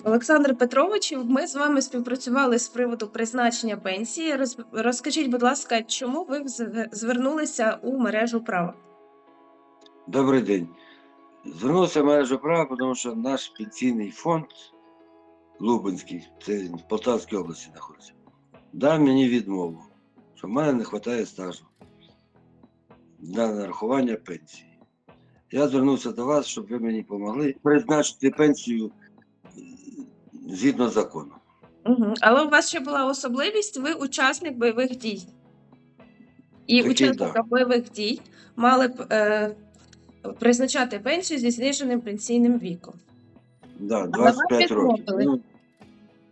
Олександр Петрович, ми з вами співпрацювали з приводу призначення пенсії. Роз- Розкажіть, будь ласка, чому ви звернулися у мережу права? Добрий день. Звернувся в мережу права, тому що наш пенсійний фонд Лубенський, це в Полтавській області знаходиться, дав мені відмову, що в мене не вистачає стажу для нарахування пенсії. Я звернувся до вас, щоб ви мені допомогли призначити пенсію згідно закону. Угу. Але у вас ще була особливість, ви учасник бойових дій. І Такий, учасника да. бойових дій мали б е, призначати пенсію зі зниженим пенсійним віком. Да, вам 25 років.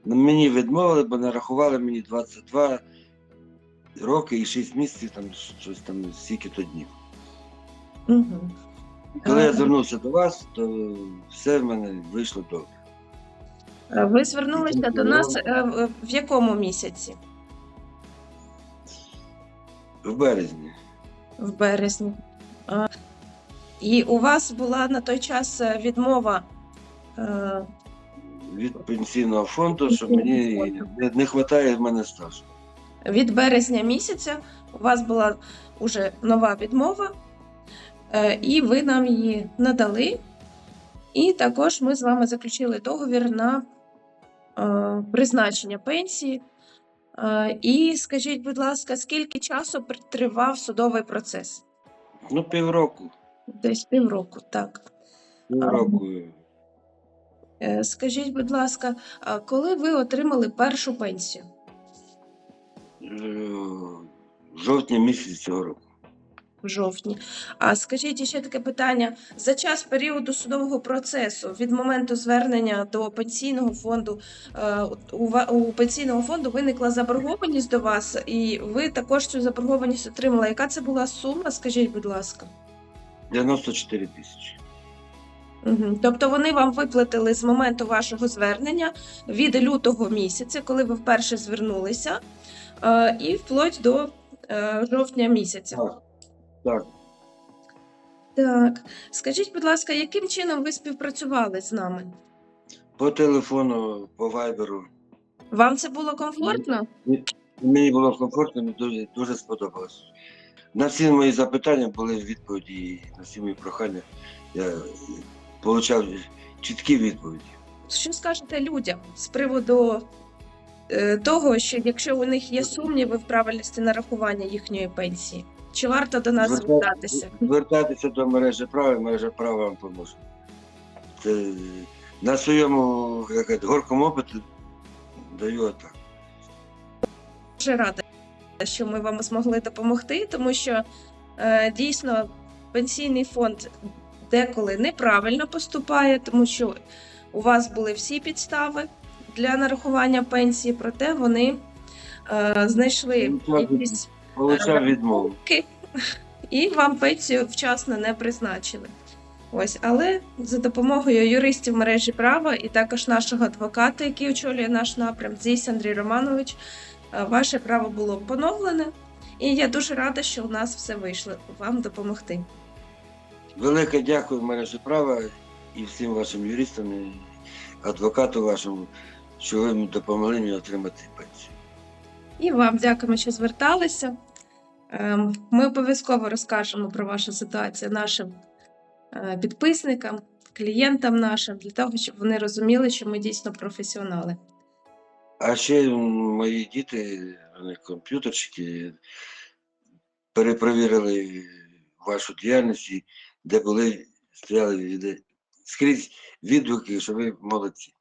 Ну, мені відмовили, бо нарахували мені 22 роки і 6 місяців, там щось там стільки-то днів. Угу. Коли я звернувся до вас, то все в мене вийшло добре. Ви звернулися до нас е, в- якому місяці? В березні. В березні. І у вас була на той час е, відмова. е, Від пенсійного фонду, що мені не, вистачає в мене стажу. Від березня місяця у вас була уже нова відмова, е, і ви нам її надали. І також ми з вами заключили договір на е, призначення пенсії. Е, І скажіть, будь ласка, скільки часу тривав судовий процес? Ну, півроку. Десь півроку, так. Півроку. Е, Скажіть, будь ласка, коли ви отримали першу пенсію? Е, В жовтні місяці цього року. В жовтні. А скажіть ще таке питання: за час періоду судового процесу від моменту звернення до пенсійного фонду е, у, пенсійного фонду виникла заборгованість до вас, і ви також цю заборгованість отримали. Яка це була сума? Скажіть, будь ласка. 94 тисячі. Угу. Тобто вони вам виплатили з моменту вашого звернення від лютого місяця, коли ви вперше звернулися, е, і вплоть до е, жовтня місяця. Так. Так. Скажіть, будь ласка, яким чином ви співпрацювали з нами? По телефону, по вайберу. Вам це було комфортно? Мені було комфортно, мені дуже, дуже сподобалось. На всі мої запитання були відповіді, і на всі мої прохання я отримав чіткі відповіді. Що скажете людям з приводу е, того, що якщо у них є сумніви в правильності нарахування їхньої пенсії, чи варто до нас Зверта- звертатися? Звертатися до мережі права, мережа права вам поможе. Це на своєму як кажуть, горькому опиті даю отак. Дуже рада, що ми вам змогли допомогти, тому що е, дійсно пенсійний фонд деколи неправильно поступає, тому що у вас були всі підстави для нарахування пенсії, проте вони е, знайшли якісь Получав відмову. і вам пенсію вчасно не призначили. Ось, але за допомогою юристів мережі права і також нашого адвоката, який очолює наш напрям, Зісь Андрій Романович, е, ваше право було поновлене. І я дуже рада, що у нас все вийшло вам допомогти. Велике дякую мережі права і всім вашим юристам, і адвокату вашому, що ви допомогли мені отримати пенсію. І вам дякуємо, що зверталися. Ем, Ми обов'язково розкажемо про вашу ситуацію нашим е, підписникам, клієнтам нашим, для того, щоб вони розуміли, що ми дійсно професіонали. А ще мої діти, вони комп'ютерщики, перепровірили вашу діяльність, де були, стояли скрізь відгуки, що ви молодці.